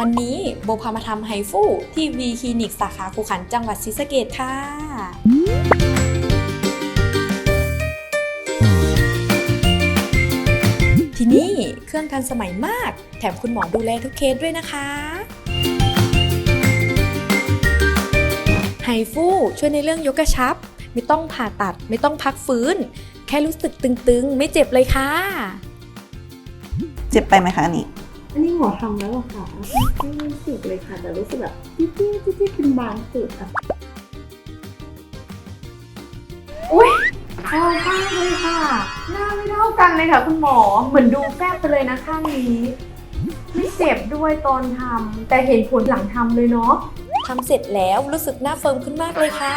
วันนี้โบพามาทำไฮฟูที่วีคลินิกสาขาคูขันจังหวัดศรีสะเกดค่ะที่นี่เครื่องทันสมัยมาก แถมคุณหมอดูแลทุกเคสด้วยนะคะไฮฟูช่วยในเรื่องยกกระชับ ไม่ต้องผ่าตัดไม่ต้องพักฟื้น แค่รู้สึกตึงๆ ไม่เจ็บเลยค่ะ เจ็บไปไหมคะอันนี้ อันนี้หมอทำแล้วเหรอคะไม่รู้สึกเลยค่ะ แต่รู้สึกแบบจิ๊ดจิ๊ดจิ๊ดจิ๊ดเป็นบางจุดอะอุ้ยชอบมากเลยค่ะ หน้าไม่เท่ากันเลยค่ะคุณหมอ เหมือนดูแฟบไปเลยนะข้างนี้ ไม่เจ็บด้วยตอนทำแต่เห็นผลหลังทำเลยเนาะ ทำเสร็จแล้วรู้สึกหน้าเฟิร์มขึ้นมากเลยค่ะ